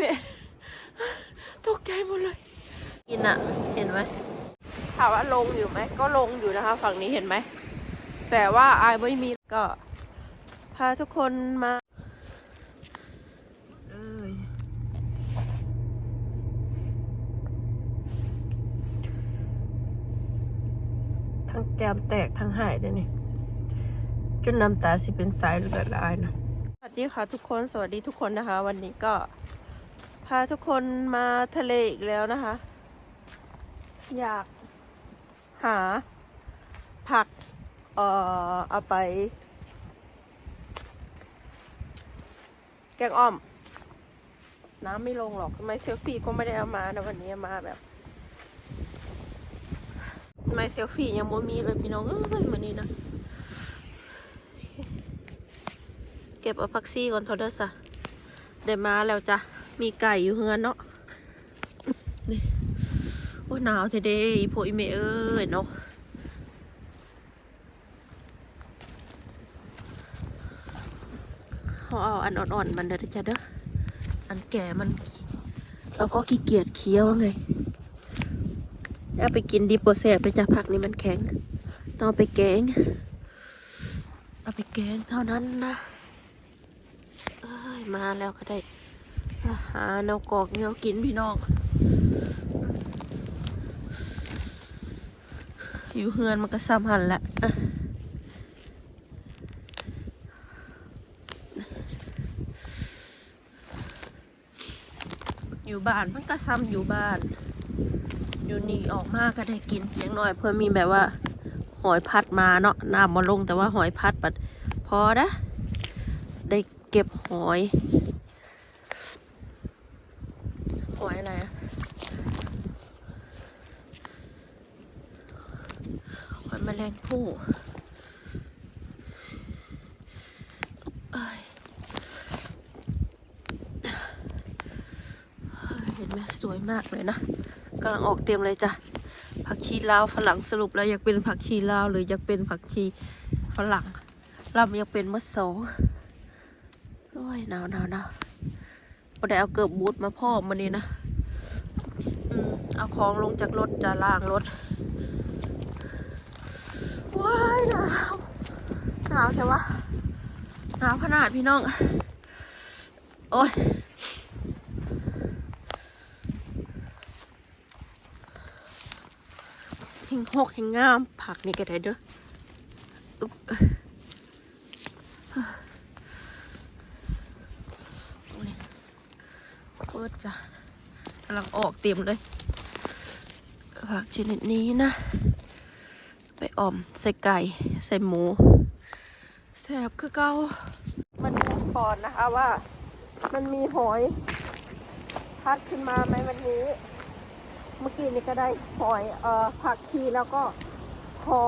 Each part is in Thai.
เมะตกใจหมดเลยกินอะเห็นไหมถามว่าลงอยู่ไหมก็ลงอยู่นะคะ ฝั่งนี้เห็นไหม แต่ว่าอายไม่มีก็พาทุกคนมาเอ้ยทั้งแก้มแตกทั้งหายเลยนี่จนน้ำตาสิเป็นสายเลือดลายนะสวัสดีค่ะทุกคนสวัสดีทุกคนนะคะ วันนี้ก็ พาทุกคนมาทะเลอีกแล้วนะคะ อยากหาผัก เอ่อ เอาไป แกงอ่อม น้ำไม่ลงหรอกทำไมเซลฟี่ก็ไม่ได้เอามานะวันนี้มาแบบทำไมเซลฟี่ยังโมมีเลยพี่น้องเอ้ยวันนี้นะ เก็บเอาพักซี่ก่อนเทอเดอร์สะได้มาแล้วจ้ะ มีไก่อยู่เฮือนเนาะนี่โอ้หนาวเทเดอีโพอีเมเอ้ยเนาะเขาเอาอันอ่อนๆมันเด้อจ้ะเด้ออันแก่มันแล้วก็ขี้เกียจเคี้ยวไงเอาไปกินดีโปรเซสไปจ้ะผักนี่มันแข็ง ต้องไปแกง เอาไปแกงเท่านั้นนะ เอ้ย มาแล้วก็ได้ หาแนวกอกเนียวกินพี่น้อง อยู่เฮือนมันก็ซ้ำหันแหละอะอยู่บ้านมันก็ซ้ำอยู่บ้าน อยู่นี่ออกมาก็ได้กินอย่างน้อยเพื่อมีแบบว่า หอยพัดมาเนาะน้ำมาลงแต่ว่าหอยพัดปัดพอนะได้เก็บหอย หอยอะไรอะหอยแมลงภู่เอ้ยเห็นไหมสวยมากเลยนะกำลัง ออกเต็มเลยจ้ะผักชีลาวฝรั่งสรุปแล้วอยากเป็นผักชีลาวหรืออยากเป็นผักชีฝรั่งเราอยากเป็นมะสองโอ้ยหนาวหนาวหนาวพอได้เอาเกิบบูทมาพ่อมานี่นะอืมเอาของลงจากรถจะล่างรถว้ายหนาวหนาวใช่วะหนาวขนาดพี่น้อง โอ้ย เฮง หกเฮงงาม ผักนี่ก็ได้เด้อเปิดจ้ะกำลังออกเต็มเลย ผักชนิดนี้นะ ไปอ่อมใส่ไก่ใส่หมูแซ่บคือเกามันดูก่อนนะคะว่า มันมีหอย พัดขึ้นมาไหมวันนี้ เมื่อกี้นี่ก็ได้หอยเอ่อผักชีแล้วก็คอ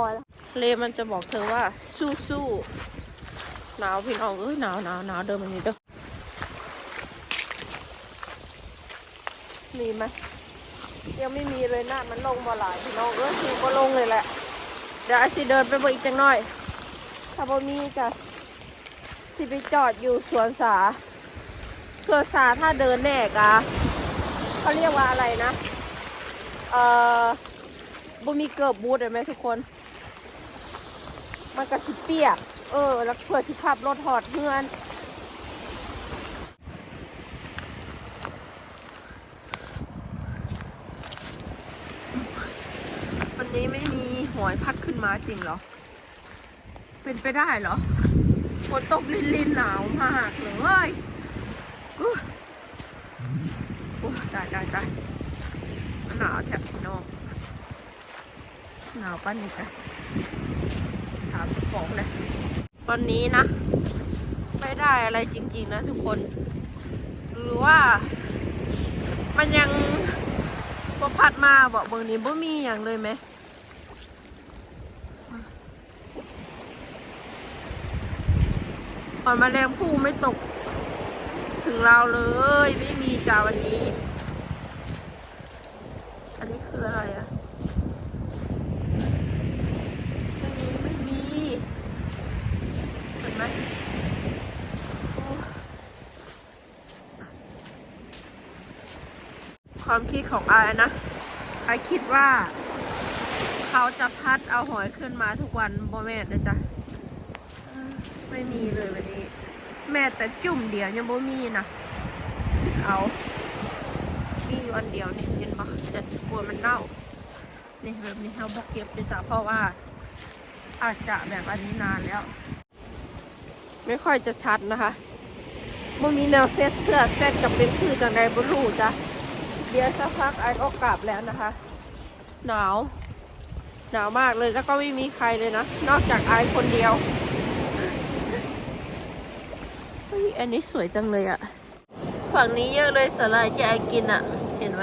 ทะเลมันจะบอกเธอว่าสู้สู้ๆหนาวพี่น้องเอ้ยหนาวหนาวหนาวเดินมานี้เด้อมีไหมยังไม่มีเลยนะมันลงบ่หลายพี่น้องเอ้ยยังก็ลงเลยแหละเดี๋ยวอาสิเดินไปบ่อีกจังหน่อย ถ้าบ่มีจะสิไปจอดอยู่สวนสาสวนสาถ้าเดินแน่กะเขาเรียกว่าอะไรนะ เอ่อบ่มีเกิบบูทเลยไหมทุกคน มันก็สิเปียก เออ แล้วเพื่อที่ขับรถหอดเพื่อนวันนี้ไม่มีหอยพัดขึ้นมาจริงเหรอ เป็นไปได้เหรอฝนตกลินลินหนาวมากเลยอู้อู้ตายตายตาย แถบพี่น้องหนาวปั้นนี่จ้ะถามของเลยวันนี้นะ ไม่ได้อะไรจริง ๆ นะทุกคน หรือว่า มันยังพอพัดมาบอกเบอร์นี้บ่มีอย่างเลยไหมก่อนมาแรงผู้ไม่ตก ถึงเราเลยไม่มีจ้าวันนี้นี้คืออะไรอะไม่มี ไม่มี เห็นไหมโอ้ ความคิดของไอายนะไอคิดว่า เขาจะพัดเอาหอยขึ้นมาทุกวันบ่แม่นะจ๊ะไม่มีเลยวันนี้ แม่แต่จุ่มเดียวยังบ่มีนะเอามีอยู่อันเดียวนี่เห็นปะแต่กลัวมันเน่านี่แบบนี้เขาบอกเก็บเลยจ้ะเพราะว่า อาจจะแบบอันนี้นานแล้ว ไม่ค่อยจะชัดนะคะมันมีแนวเซตเสื้อเซตกับเป็นคือจังใดบรูจ้ะ เดี๋ยวสักพักไอ้ก็กลับแล้วนะคะ หนาว หนาวมากเลยแล้วก็ไม่มีใครเลยนะ นอกจากไอ้คนเดียวเฮ้ยอันนี้สวยจังเลยอะฝั่งนี้เยอะเลยสาลายที่ไอ้กินอะเห็นไหม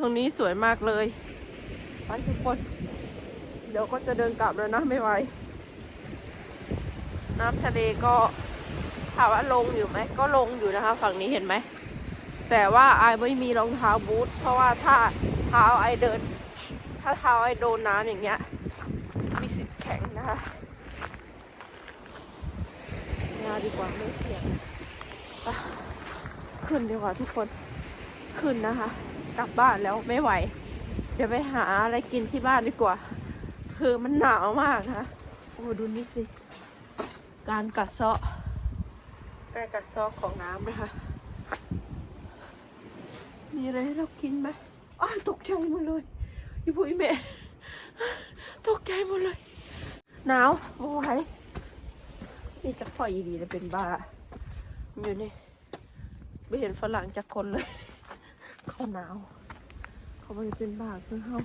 ตรงนี้สวยมากเลยไปทุกคน เดี๋ยวก็จะเดินกลับแล้วนะไม่ไหวน้ำทะเลก็ถามว่าลงอยู่ไหมก็ลงอยู่นะคะ ฝั่งนี้เห็นไหม แต่ว่าไอไม่มีรองเท้าบูทเพราะว่าถ้าเท้าไอเดิน ถ้าเท้าไอโดนน้ำอย่างเงี้ยมีสิทธิ์แข็งนะคะงาดีกว่าไม่เสี่ยงขึ้นดีกว่าทุกคนขึ้นนะคะ กลับบ้านแล้วไม่ไหว เดี๋ยวไปหาอะไรกินที่บ้านดีกว่า คือมันหนาวมากนะโอ้ดูนี่สิ การกัดเซาะการกัดเซาะของน้ำนะคะ มีอะไรให้เรากินไหมอ้าวตกใจหมดเลยอีพุ้ยแม่ตกใจหมดเลย หนาวไม่ไหวนี่จะปล่อยดีเลยเป็นบ้ามันอยู่นี่ไม่เห็นฝรั่งจากคนเลย เขาหนาว เขาไม่เป็นบ้าคือเขา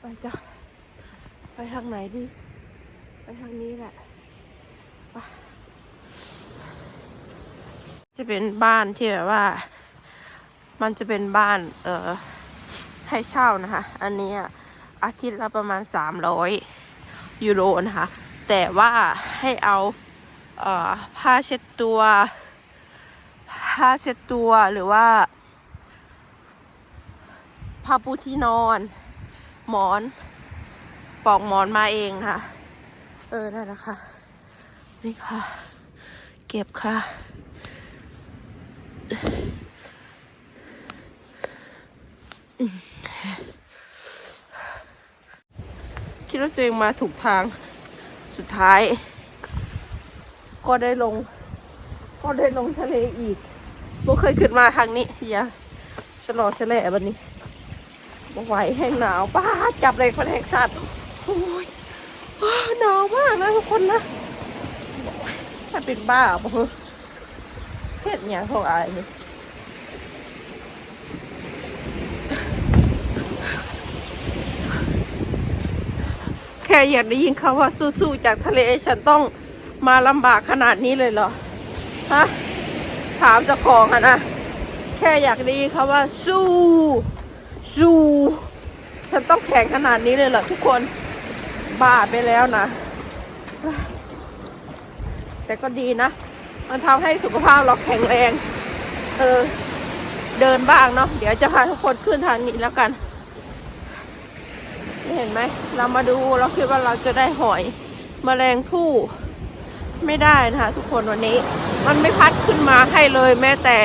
ไปจ้ะไปทางไหนดี ไปทางนี้แหละจะเป็นบ้านที่แบบว่า มันจะเป็นบ้านเอ่อให้เช่านะคะ อันนี้อาทิตย์ละประมาณสามร้อยยูโรนะคะ แต่ว่าให้เอาเอ่อผ้าเช็ดตัวผ้าเช็ดตัวหรือว่าผ้าปูที่นอน หมอนปอกหมอนมาเองค่ะ เออ นั่นแหละค่ะ นี่ค่ะ เก็บค่ะ คิดว่าตัวเองมาถูกทางสุดท้าย ก็ได้ลง ก็ได้ลงทะเลอีกบ่เคยขึ้นมาทางนี้อย่าชะลอเสละบันนี้บ่ไหวแห้งหนาวป้าจับเลยคนแห้งสัตว์โอ้ยหนาวมากนะทุกคนนะถ้าเป็นบ้าบ่เหรอเฮ็ดอย่างของอายนี่ แค่อยากได้ยินคำว่าสู้ๆจากทะเลฉันต้องมาลำบากขนาดนี้เลยเหรอ ฮะ ถามจ้าของอะนะ แค่อยากได้ยินคำว่าสู้ สู้ ฉันต้องแข่งขนาดนี้เลยเหรอทุกคน บ้าไปแล้วนะ แต่ก็ดีนะ มันทำให้สุขภาพเราแข็งแรง เออ เดินบ้างเนาะ เดี๋ยวจะพาทุกคนขึ้นทางนี้แล้วกัน เห็นไหม เรามาดูเราคิดว่าเราจะได้หอยมแมลงผู้ไม่ได้นะคะ ทุกคนวันนี้ มันไม่พัดขึ้นมาให้เลยแม้แต่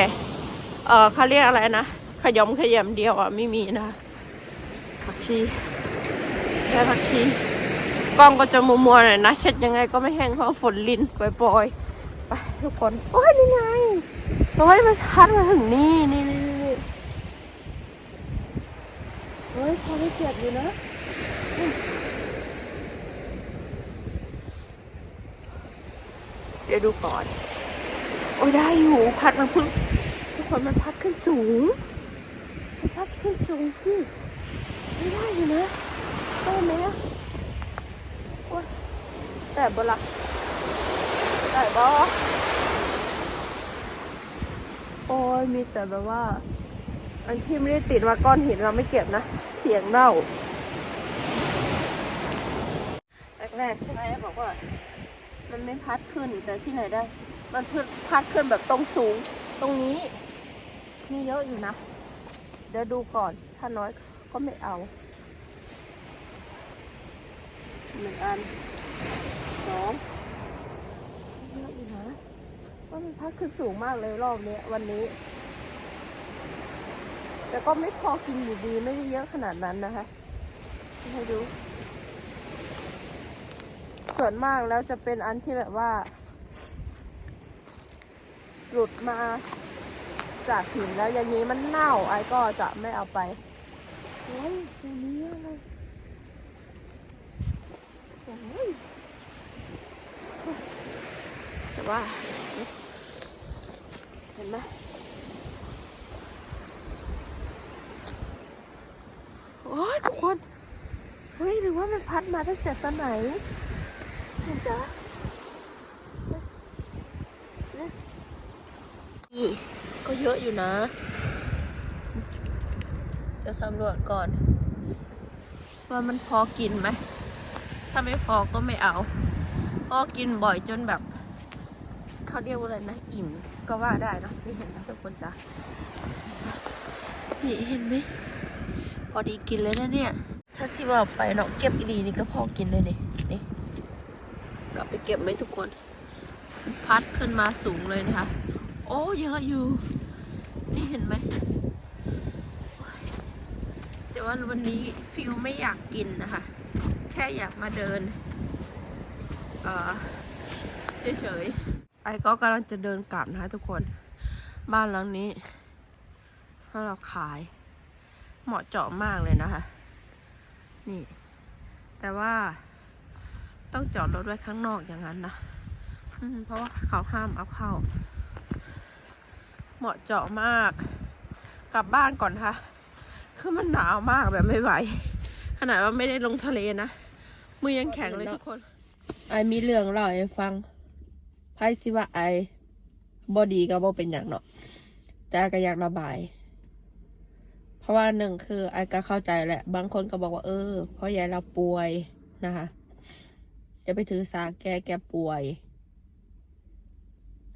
เออเขาเรียกอะไรนะ ขยมขยำเดียวอะไม่มีนะผักชีแค่ผักชีกล้องก็จะมัวๆหน่อยนะ เช็ดยังไงก็ไม่แห้งเพราะฝนลินปล่อยๆไปทุกคน โอ้ยนี่ไงโอ้ยมันพัดมาถึงนี่นี่นี่นี่เฮ้ยพอไม่เจ็บอยู่นะ เดี๋ยวดูก่อน โอ้ยได้อยู่ พัดมันพึ่งทุกคนมันพัดขึ้นสูงมันพัดขึ้นสูงสิไม่ได้อยู่นะได้ไหมอะโอ้ยแต่บละแต่บอโอ้ยมีแต่แบบว่า อันที่ไม่ได้ติดมาก้อนหินเราไม่เก็บนะ เสียงเน่าแรกๆใช่ไหมบอกว่า มันไม่พัดขึ้นแต่ที่ไหนได้ มันพัดพัดขึ้นแบบตรงสูง ตรงนี้มีเยอะอยู่นะ เดี๋ยวดูก่อน ถ้าน้อยก็ไม่เอาหนึ่งอันสองเยอะอยู่นะว่ามันพัดขึ้นสูงมากเลยรอบนี้วันนี้ แต่ก็ไม่พอกินอยู่ดีไม่ได้เยอะขนาดนั้นนะคะให้ดู ส่วนมากแล้วจะเป็นอันที่แบบว่า หลุดมาจากหินแล้วอย่างนี้มันเน่าไอ้ก็จะไม่เอาไปโอ้ยตรงนี้อะไรโอ้ยแต่ว่า เห็นไหมโอ้ยทุกคน เฮ้ย หรือว่ามันพัดมาตั้งแต่ตอนไหน เห็นจ้ะนี่ก็เยอะอยู่นะจะสำรวจก่อน ว่ามันพอกินไหม ถ้าไม่พอก็ไม่เอาพอกินบ่อยจนแบบเขาเรียกว่าอะไรนะ อิ่มก็ว่าได้นะนี่เห็นไหมทุกคนจ้ะนี่เห็นไหมพอดีกินเลยนะเนี่ย ถ้าสิว่าไปเนาะเก็บอีหลีนี่ก็พอกินเลยนี่นี่กลับไปเก็บไหมทุกคน พัดขึ้นมาสูงเลยนะคะ โอ้เยอะอยู่ นี่เห็นไหม แต่ว่าวันนี้ฟิลไม่อยากกินนะคะ แค่อยากมาเดิน เออเฉยๆไอ้ก็กำลังจะเดินกลับนะคะทุกคน บ้านหลังนี้สำหรับขายเหมาะเจาะมากเลยนะคะ นี่ แต่ว่า ต้องจอดรถไว้ข้างนอกอย่างนั้นนะอืมเพราะว่าเขาห้ามเอาเข้า เหมาะเจาะมาก กลับบ้านก่อนค่ะ คือมันหนาวมากแบบไม่ไหว ขนาดว่าไม่ได้ลงทะเลนะ มือยังแข็งเลยทุกคน ไอมีเรื่องเล่าให้ฟังไพ่สิว่าไอบอดีก็บอเป็นอย่างเนาะแต่ไอ้ก็อยากระบาย เพราะว่าหนึ่งคือไอ้ก็เข้าใจแหละ บางคนก็บอกว่าเออ เพราะยายเราป่วยนะคะ จะไปถือสาแกแกป่วย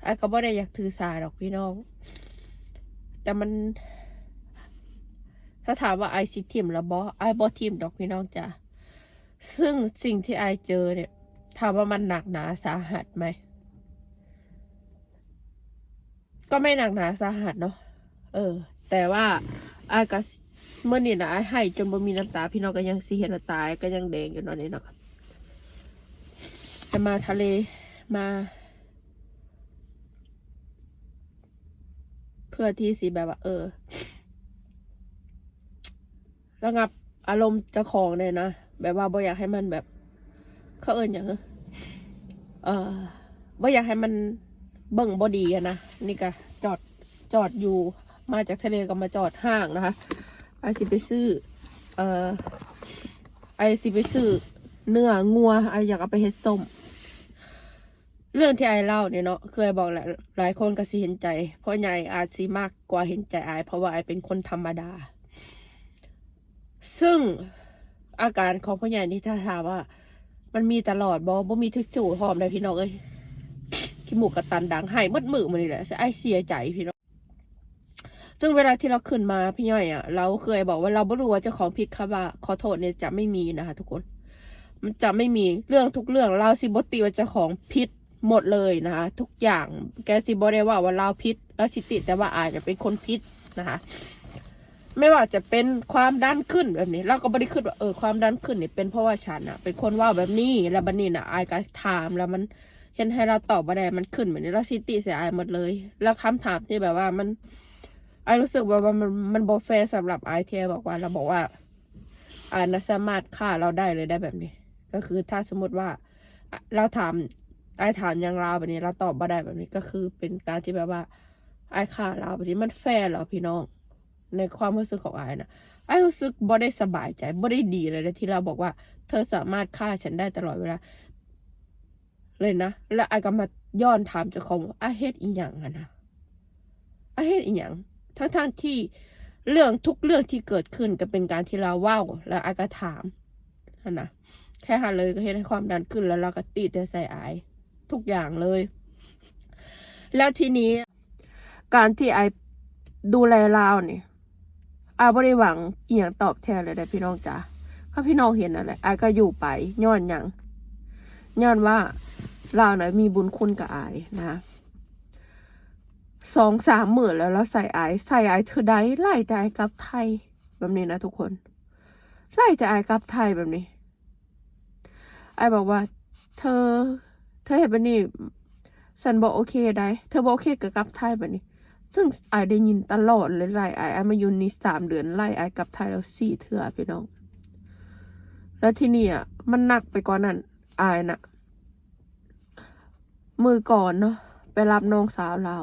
ไอ้ก็บ่ได้อยากถือสาหรอกพี่น้อง แต่มัน ถ้าถามว่าไอซิทีมแล้วบอไอบอทีมดอกพี่น้องจ้ะซึ่งสิ่งที่ไอเจอเนี่ยถามว่ามันหนักหนาสาหัสไหม ก็ไม่หนักหนาสาหัสเนาะเออ แต่ว่าไอายก็เมื่อนี่นะไอให้จนบ่มีน้ำตา พี่น้องก็ยังสีเห็นน้ำตาก็ยังแดงอยู่นอนนี่เนาะ จะมาทะเลมา เพื่อที่สิแบบว่า เออ ระงับอารมณ์เจ้าของเลยนะ แบบว่าบ่อยากให้มันแบบ เขาเอิญอย่างเออเออบ่อยากให้มันเบิ่งบ่ดีอะนะนี่ก็จอดจอดอยู่มาจากทะเลก็มาจอดห้างนะคะไอสิไปซื้อ เอ่อไอสิไปซื้อ เนื้องัวไออยากเอาไปเฮ็ดส้ม เรื่องที่ไอเล่าเนี่ยเนาะเคยบอกแหละหลายคนก็สิเห็นใจ เพราะยายอาจสิมากกว่าเห็นใจไอเพราะว่าไอเป็นคนธรรมดา ซึ่งอาการของพ่อใหญ่นี่ถ้าถามว่า มันมีตลอดบอบ่มีทุกสู่หอมเลยพี่น้องเอ้ยขี้หมูกกระตันดังให้มืดมือมันนี่แหละไอเสียใจพี่น้องซึ่งเวลาที่เราขึ้นมาพี่ย่อยอะ เราเคยบอกว่าเราไม่รู้ว่าเจ้าของผิดค่ะว่าขอโทษเนี่ยจะไม่มีนะคะทุกคน มันจะไม่มีเรื่องทุกเรื่องเราสิบติว่าจ้าของผิดหมดเลยนะคะทุกอย่างแกสิบได้ว่าว่าเราผิดแล้วสิติแต่ว่าอาจจะเป็นคนผิดนะคะไม่ว่าจะเป็นความดันขึ้นแบบนี้ เราก็ไม่ได้ขึ้นว่าเออความดันขึ้นเนี่ยเป็นเพราะว่าฉันอะเป็นคนว่าแบบนี้แล้วบันนี้น่ะอายก็ถามแล้วมันเห็นให้เราตอบมาได้มันขึ้นแบบนี้แล้วสิติเสียอายหมดเลย แล้วคำถามที่แบบว่ามันไอรู้สึกว่ามันมันโบแฟร์สำหรับไอเทียบอกว่าเราบอกว่าไอนะสามารถฆ่าเราได้เลยได้แบบนี้ ก็คือถ้าสมมติว่าเราถามไอ้ถามอย่างเราแบบนี้ เราตอบมาได้แบบนี้ก็คือเป็นการที่แบบว่า ไอ้ฆ่าเราแบบนี้มันแฟร์เหรอพี่น้อง ในความรู้สึกของไอ้นะไอ้รู้สึกบ่ได้สบายใจบ่ได้ดีเลยนะที่เราบอกว่า เธอสามารถฆ่าฉันได้ตลอดเวลาเลยนะแล้วไอ้ก็มาย้อนถามเจ้าของว่าไอเฮ็ดอีหยังอะนะไอเฮ็ดอีหยังทั้งทางๆที่เรื่องทุกเรื่องที่เกิดขึ้นก็เป็นการที่เราว้าแล้วอายก็ถามนั่นนะ แค่หาเลยก็เห็นให้ความดันขึ้นแล้วเราก็ตีแต่ใส่อายทุกอย่างเลย แล้วทีนี้ การที่ไอดูแลเราเนี่ยอาไม่ได้หวังเอียงตอบแทนเลยนะพี่น้องจ๋าถ้าพี่น้องเห็นอะไรอก็อยู่ไปย้อนหยังย้อนว่าเราเนี่ยมีบุญคุณกับไอนะสองสามหมื่นแล้วเราใส่ไอใส่ไอเธอได้ไล่แต่ไอายกลับไทยแบบนี้นะทุกคน ไล่แต่ไอายกลับไทยแบบนี้ ไอายบอกว่า เธอ เธอเห็นแบบนี้ฉันบอกโอเคได้ เธอบอกโอเคกับกลับไทยแบบนี้ ซึ่งไอายได้ยินตลอดเลยไล่ไอายไอายมาอยู่นี่สามเดือนไล่ไอายกลับไทยแล้วสี่เถื่อพี่น้อง แล้วที่นี่อะมันหนักไปกว่านั้นไอายน่ะ มือก่อนเนาะไปรับน้องสาวเรา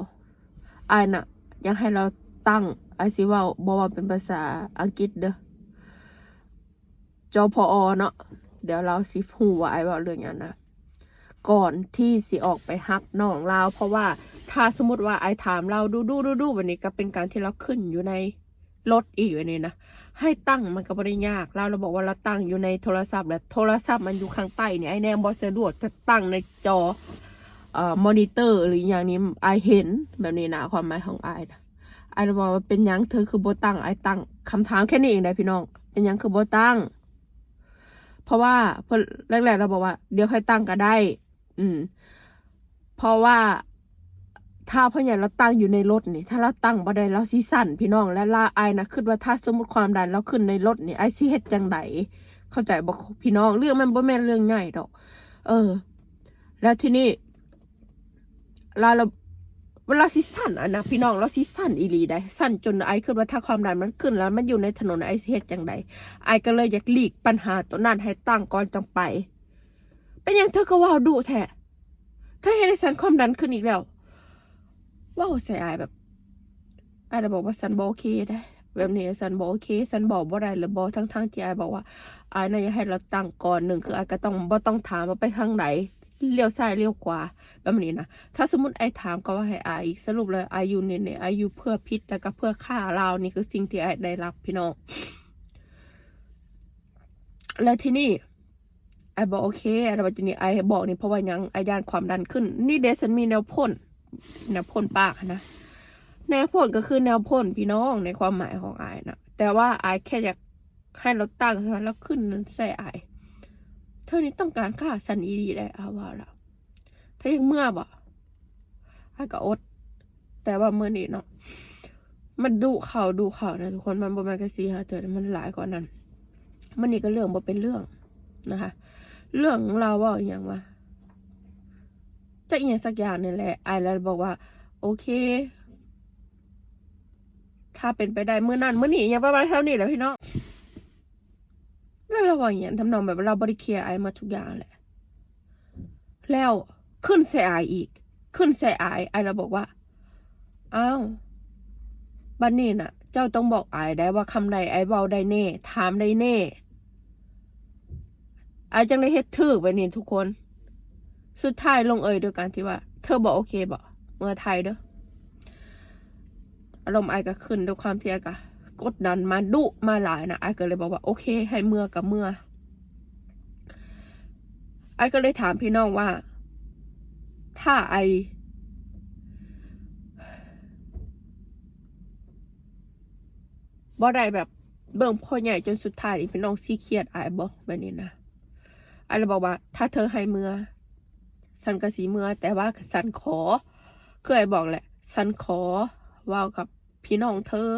ไอายน่ะ ยังให้เราตั้งไอซิว่าบอกว่าเป็นภาษาอังกฤษเด้อจอพอเนาะ เดี๋ยวเราสิหูว่าไอเว่าเรื่องอย่างนะก่อนที่สิออกไปฮับน้องเราเพราะว่าถ้าสมมติว่าไอถามเราดูดูดูดูวันนี้ก็เป็นการที่เราขึ้นอยู่ในรถอีกวันนี้นะให้ตั้งมันก็ไม่ได้ยาก เราเราบอกว่าเราตั้งอยู่ในโทรศัพท์แล้วโทรศัพท์มันอยู่ข้างใต้เนี่ยไอแนมบอสะดวกจะตั้งในจอเอ่อมอนิเตอร์หรืออย่างนี้ไอเห็นแบบนี้นะความหมายของไอนะไอเราบอกว่าเป็นยังเธอคือโบตั้งไอตั้งคำถามแค่นี้เองได้พี่น้อง เป็นยังคือโบตั้ง เพราะว่าพิ่นแรกๆเราบอกว่า เดี๋ยวค่อยตั้งก็ได้ อืม เพราะว่าถ้าพ่อใหญ่เราตั้งอยู่ในรถนี่ ถ้าเราตั้งบ่ได้เราสิสั่นพี่น้องและลาไอายนะคิดว่าถ้าสมมติความดันเราขึ้นในรถนี่ไอายสิเฮ็ดจังไดเข้าใจบ่พี่น้องเรื่องมันบ่แม่นเรื่องใหญ่ดอก เออ แล้วที่นี้ลาเรา เวลาสิสันอะนะพี่น้องเราสิสันอีหลีได้สั่นจนไอายคิดว่าถ้าความดันมันขึ้นแล้วมันอยู่ในถนนไอายสิเฮ็ดจังไดไอก็เลยอยากหลีกปัญหาตัวนั้นให้ตั้งก่อนจังไป เป็นหยังเธอก็ว่าดุแท้เธอเห็นให้ฉันความดันขึ้นอีกแล้วว้าวใส่อแบบไอายจะบอกว่าฉันบโอเคได้ แบบนี้ฉันบโอเคฉันบอกบ่าได้หรือบอทั้งทั้งๆที่ไอบอกว่าไอน่าจะให้เราตั้งก่อนหนึ่งคือไอก็ต้องบ่ต้องถามว่าไปทางไหน เลี้ยวซ้ายเลี้ยวขวาแบบนี้นะ ถ้าสมมติไอ้ถามก็ว่าให้อายอีกสรุปเลยอายุเนี่ยเนี่ยอายุเพื่อพิษแล้วก็เพื่อฆ่าเรานี่คือสิ่งที่ไอ้ได้รับพี่น้อง แล้วที่นี่ไอ้บอกโอเคไอ้บอกทีนี้ไอ้บอกนี่เพราะว่ายังไอ้ยานความดันขึ้น นี่เดซันมีแนวพ่นแนวพ่นปากนะแนวพ่นก็คือแนวพ่นพี่น้องในความหมายของไอนะแต่ว่าไอแค่อยากให้เราตั้งใช่ไหมแล้วขึ้นนั้นใส่ไอ ธอนี่ต้องการค่าสันอีดีได้อาว่าแล้วถ้ายังเมื่อบ่อายก็อด แต่ว่าเมื่อนี้เนาะ มันดูข่าวดูข่าวนะทุกคน มันประมาณแค่สี่ห้าเดือนมันหลายกว่านั้น มันนี่ก็เรื่องบ่เป็นเรื่องนะคะ เรื่องเราว่าอย่างว่าจะอีย่างสักอย่างนี่แหละไอแล้วบอกว่า โอเค ถ้าเป็นไปได้เมื่อนั้นเมื่อนี้ย่างประมาณเท่านี้แหละพี่น้อง แล้วเราว่าอย่างนี้ทำนองแบบเราบริเคลียร์ไอมาทุกอย่างแหละ แล้วขึ้นใส่ไออีก ขึ้นใส่ไอไอเราบอกว่าอ้าวบันนี้น่ะ เจ้าต้องบอกไอได้ว่าคำใดไอเบาได้แน่ ถามได้แน่ไอจังได้เฮ็ดถือไปนี่ทุกคน สุดท้ายลงเอยด้วยการที่ว่า เธอบอกโอเคบอกเมื่อไทยเด้ออารมณ์ไอก็ขึ้นด้วยความเที่ไอก็ กดดันมาดุมาหลายนะไอ้ก็เลยบอกว่าโอเค ให้เมื่อกับเมื่อไอ้ก็เลยถามพี่น้องว่า ถ้าไอบ่ได้แบบเบิ่งพ่อใหญ่จนสุดท้ายนี่พี่น้องซีเครียดไอายบ่แบบนี้นะไอ้เลยบอกว่า ถ้าเธอให้เมื่อฉันก็สีเมื่อแต่ว่าฉันขอเคยบอกแหละฉันขอว่ากับพี่น้องเธอ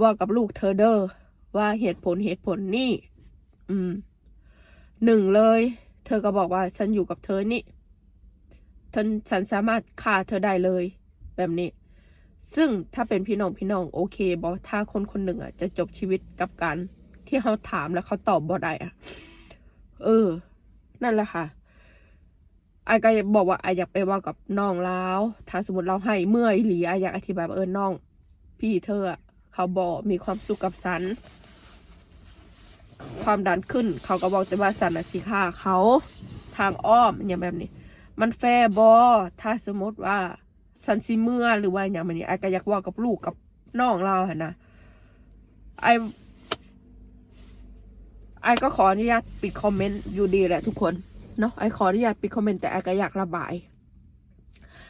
ว่ากับลูกเธอเด้อว่าเหตุผลเหตุผลนี่ อืม หนึ่งเลย เธอก็บอกว่าฉันอยู่กับเธอนี่ฉันฉันสามารถฆ่าเธอได้เลย แบบนี้ ซึ่งถ้าเป็นพี่น้องพี่น้องโอเคบอถ้าคนคนหนึ่งอะจะจบชีวิตกับการที่เขาถามแล้วเขาตอบบอได้อะ เออ นั่นแหละค่ะไอ้ก็บอกว่าไอ้อยากไปว่ากับน้องแล้ว ถ้าสมมติเราให้เมื่อยหรือไอ้อยากอธิบายเออน้อง พี่เธออะ เขาบอกมีความสุขกับสัน ความดันขึ้น เขาก็บอกแต่ว่าสันนะสิค่าเขาทางอ้อมอย่างแบบนี้ มันแฟบอถ้าสมมติว่าสันสิเมื่อหรือว่าอย่างแบบนี้ไอ้ก็อยากว่ากับลูกกับน้องเราอะนะไอไอก็ขออนุญาตปิดคอมเมนต์อยู่ดีแหละทุกคนเนาะไอขออนุญาตปิดคอมเมนต์แต่ไอก็อยากระบาย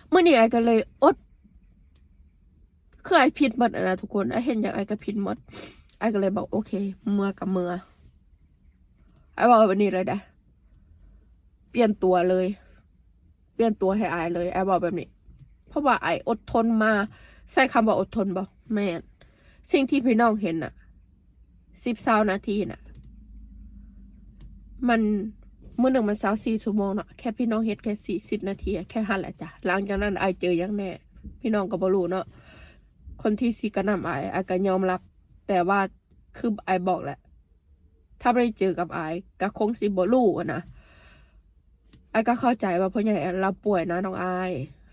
เมื่อนี้ไอก็เลยอด คือไอผิดหมดนะทุกคนไอเห็นอย่างไอก็ผิดหมดไอก็เลยบอกโอเค เมื่อกับเมื่อไอบอกแบบนี้เลยนะเปลี่ยนตัวเลย เปลี่ยนตัวให้ไอเลยไอบอกแบบนี้ เพราะว่าไออดทนมา ใส่คำว่าอดทนบอกแม่สิ่งที่พี่น้องเห็นน่ะสิบเศร้านาทีน่ะ มันเมื่อหนึ่งมันเศร้าสี่ชั่วโมงเนาะแค่พี่น้องเฮ็ดแค่สี่สิบนาที แค่หันแหละจ้ะหลังจากนั้นไอเจออยังแน่ พี่น้องก็บ่รู้เนาะ คนที่สีกระหนำไอไอก็ยอมรับ แต่ว่าคือไอบอกแหละ ถ้าไม่ได้เจอกับไอก็คงสิบ่รู้อะนะไอก็เข้าใจว่าพ่อใหญ่เราป่วยนะน้องไอ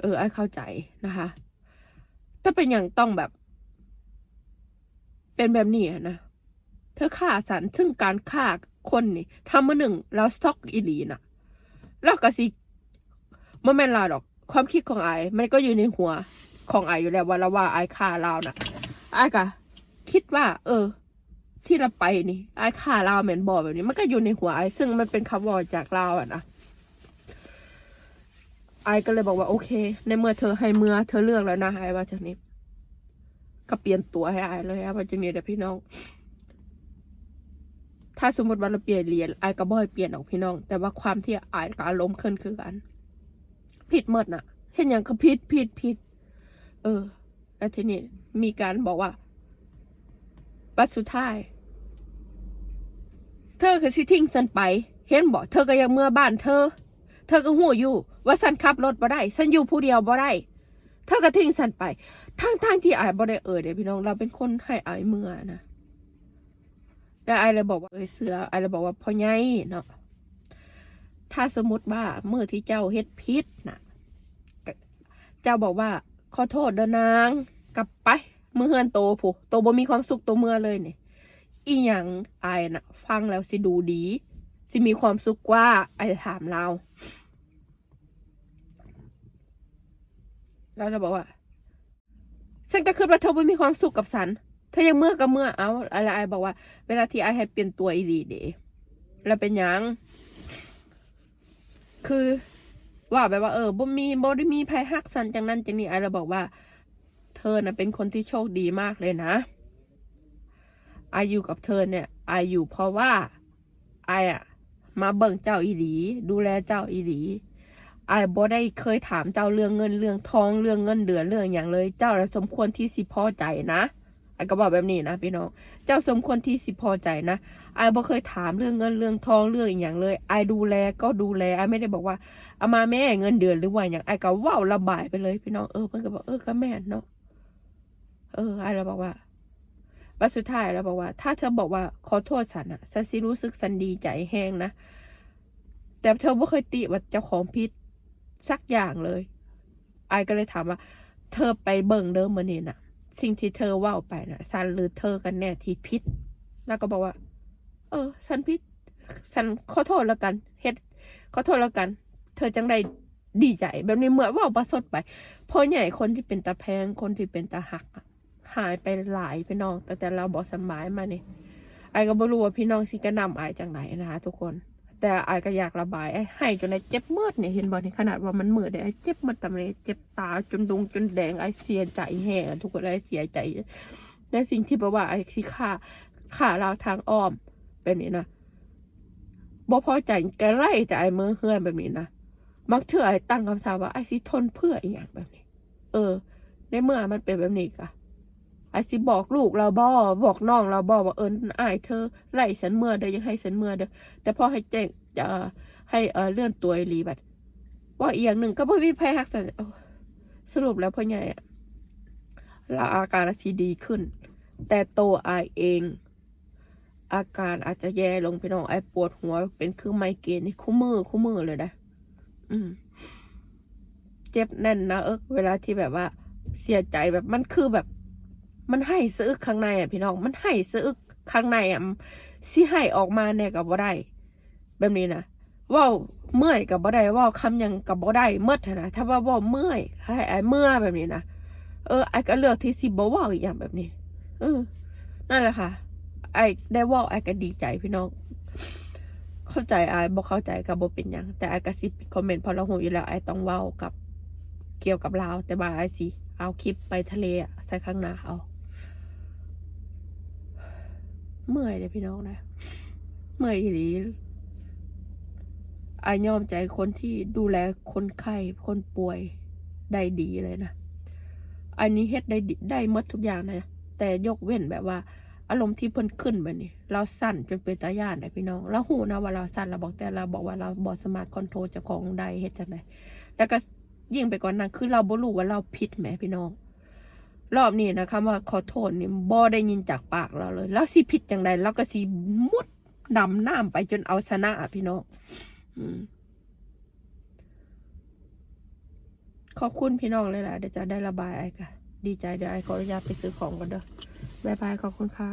เออไอเข้าใจนะคะถ้าเป็นอย่างต้องแบบ เป็นแบบนี้นะเธอฆ่าสันซึ่งการฆ่าคนนี่ทำมาหนึ่งแล้วสต็อกอีลีน่ะแล้วก็สิมันแม่นลาดอก ความคิดของไอมันก็อยู่ในหัว ของไออยู่แล้วว่าเราว่าไอายฆ่าเราน่ะไอก็คิดว่า เออ ที่เราไปนี่ไอายฆ่าเราเหมือนบอกแบบนี้ มันก็อยู่ในหัวไอซึ่งมันเป็นคำบอกจากเราอะนะไอก็เลยบอกว่าโอเค ในเมื่อเธอให้เมื่อเธอเลือกแล้วนะไอว่าจากนี้ ก็เปลี่ยนตัวให้ไอเลยอะว่าจากนี้เดี๋ยวพี่น้อง ถ้าสมมติว่าเราเปลี่ยนเรียนไอก็บ่ให้เปลี่ยนออกพี่น้อง แต่ว่าความที่ไอกับอารมณ์ขึ้นคือกัน ผิดหมดน่ะเห็นอย่างก็ผิดผิดผิด เออ แล้วทีนี้มีการบอกว่าบัดสุดท้าย เธอก็สิทิ้งฉันไป เห็นบอกเธอก็ยังเมื่อบ้านเธอ เธอก็หูอยู่ ว่าฉันขับรถบ่ได้ฉันอยู่ผู้เดียวบ่ได้เธอก็ทิ้งฉันไปทั้งทางที่อายบ่ได้เอ่ยเดี๋ยพี่น้องเราเป็นคนให้อายเมื่อนะแต่ไอเลยบอกว่าเอยเสือไอเลยบอกว่าพ่อใหญ่เนาะถ้าสมมติว่าเมื่อที่เจ้าเฮ็ดพิษนะเจ้าบอกว่า ขอโทษเด้อนาง กลับไปเมื่อเฮือนโตผู้โตบ่มีความสุขตัวเมื่อเลยเนี่ยอีหยังไอายน่ะ ฟังแล้วสิดูดี สิมีความสุขกว่าไอถามเราแล้วเราบอกว่าฉันก็คือว่าเธอไม่มีความสุขกับฉันเธอยังเมื่อกับเมื่อเอาอะไรไอบอกว่า เวลาที่ไอให้เปลี่ยนตัวอีดีเดแล้วเป็นหยัง คือ ว่าแบบว่าเออบ่มีบ่ได้มีภัยฮักสันจังนั้นจังนี้ไอเราบอกว่า เธอน่ะเป็นคนที่โชคดีมากเลยนะไออยู่กับเธอเนี่ยไออยู่เพราะว่าไออะมาเบิ่งเจ้าอีหลี ดูแลเจ้าอีหลีไอบ่ได้เคยถามเจ้าเรื่องเงินเรื่องทองเรื่องเงินเดือนเรื่องอย่างเลย เจ้าน่ะสมควรที่สิพอใจนะ อก็บอกแบบนี้นะพี่น้อง เจ้าสมควรที่สิพอใจนะไอบ่เคยถามเรื่องเงินเรื่องทองเรื่องอหย่างเลยไอดูแลก็ดูแลไอไม่ได้บอกว่าเอามาแม่เงินเดือนหรือว่าอย่างไอ้ก็ว้าระบายไปเลย พี่น้องเออเพื่อนก็บอกเออก็แม่เนาะเออไอ้เราบอกว่าวันสุดท้ายเราบอกว่า ถ้าเธอบอกว่าขอโทษฉันอะฉันสิรู้สึกสันดีใจแห้งนะแต่เธอไม่เคยติว่าเจ้าของพิษสักอย่างเลยไอ้ก็เลยถามว่า เธอไปเบิ่งเดิมมานี่น่ะ สิ่งที่เธอว่าไปน่ะสันหรือเธอกันแน่ที่พิษแล้วก็บอกว่า เออสันพิษสันขอโทษแล้วกันเฮ็ดขอโทษแล้วกัน เธอจังได้ดีใจแบบนี้เหมือนว่าประสดไปเพราะใหญ่คนที่เป็นตาแพงคนที่เป็นตาหักอะหายไปหลายพี่น้องแต่แต่เราบอกสำบายมาเนี่ยไอ้ก็บ่รู้ว่าพี่น้องสิกระนำไอ้จังไหนนะคะทุกคน แต่ไอ้ก็อยากระบายไอ้ให้จนไอ้เจ็บเมือดเนี่ยเห็นบ่นี่ขนาดว่ามันมืดไอ้เจ็บเมือดตำเลยเจ็บตาจนดงจนแดงไอ้เสียใจแห่ทุกคนไอ้เสียใจแต่สิ่งที่แปลว่าไอ้สิฆ่าฆ่าเราทางอ้อมแบบนี้นะบ่พอใจกไล่แต่ไอ้มือเฮือนแบบนี้นะมักเถื่อไอ้ตั้งคำถามว่าไอ้สิทนเพื่ออีกอย่างแบบนี้ เออ ในเมื่อมันเป็นแบบนี้กะ ไอสิบอกลูกเราบ่บอกน้องเราบ่ว่าเอออายเธอไล่ฉันเมื่อเด้อยังให้ฉันเมื่อเด้อแต่พอให้แจ้งจะให้เออเลื่อนตัวไอ้ลีบัดว่าอีกอย่างหนึ่งก็บ่มีภัยหักสันสรุปแล้วพ่อใหญ่อะเราอาการอาดีขึ้น แต่โตวอเอง อาการอาจจะแย่ลงพี่น้องไอปวดหัว เป็นคือไมเกรนนี่คู่มือคู่มือเลยนะอืม เจ็บแน่นนะเอิกเวลาที่แบบว่าเสียใจแบบมันคือแบบ มันให้สะอึกข้างในอะพี่น้อง มันให้สะอึกข้างในอะสิให้ออกมาเนี่ยกับบ่ได้แบบนี้นะว่าเมื่อยกับบ่ได้ว่าคำยังกับบ่ได้เมื่อนะถ้าว่าว่าเมื่อยให้ไอ้เมื่อแบบนี้นะเออไอ้ก็เลือกที่สิบ่ว่าอีกอย่างแบบนี้เออนั่นแหละค่ะ ไอ้ได้ว่าไอ้ก็ดีใจพี่น้องเข้าใจไอ้บอกเข้าใจกับบ่เป็นยังแต่ไอ้ก็สิปิคอมเมนต์เพอเราหูอยู่แล้วไอ้ต้องเว้ากับเกี่ยวกับลาวแต่ว่าไอ้สิเอาคลิปไปทะเลใส่ข้างหน้าเอา เมื่อยเลยพี่น้องนะ เมื่อยอีหลีไอ้ยอมใจคนที่ดูแลคนไข้คนป่วยได้ดีเลยนะ อันนี้เฮ็ดได้ได้มดทุกอย่างนะ แต่ยกเว้นแบบว่า อารมณ์ที่เพิ่นขึ้นแบบนี้ เราสั่นจนเป็นตาย่านได้พี่น้องเราหูนะว่าเราสั่นเราบอกแต่เราบอกว่าเราบอสมาร์ทคอนโทรลจ้าของใดเฮ็ดจังไดแล้วก็ยิ่งไปกว่านนั้นคือเราบ่รู้ว่าเราผิดแหมพี่น้อง รอบนี้นะคะว่าขอโทษนี่บ่ได้ยินจากปากเราเลย แล้วสิผิดอย่างใดเราก็สิมุดนำน้ำไปจนเอาชนะพี่น้องอขอบคุณพี่น้องเลยแหละเดี๋ยวจะได้ระบายไอ้ค่ะ ดีใจเดี๋ยวไอ้ขออนุญาตไปซื้อของก่อนเด้อ บ๊ายบายขอบคุณค่ะ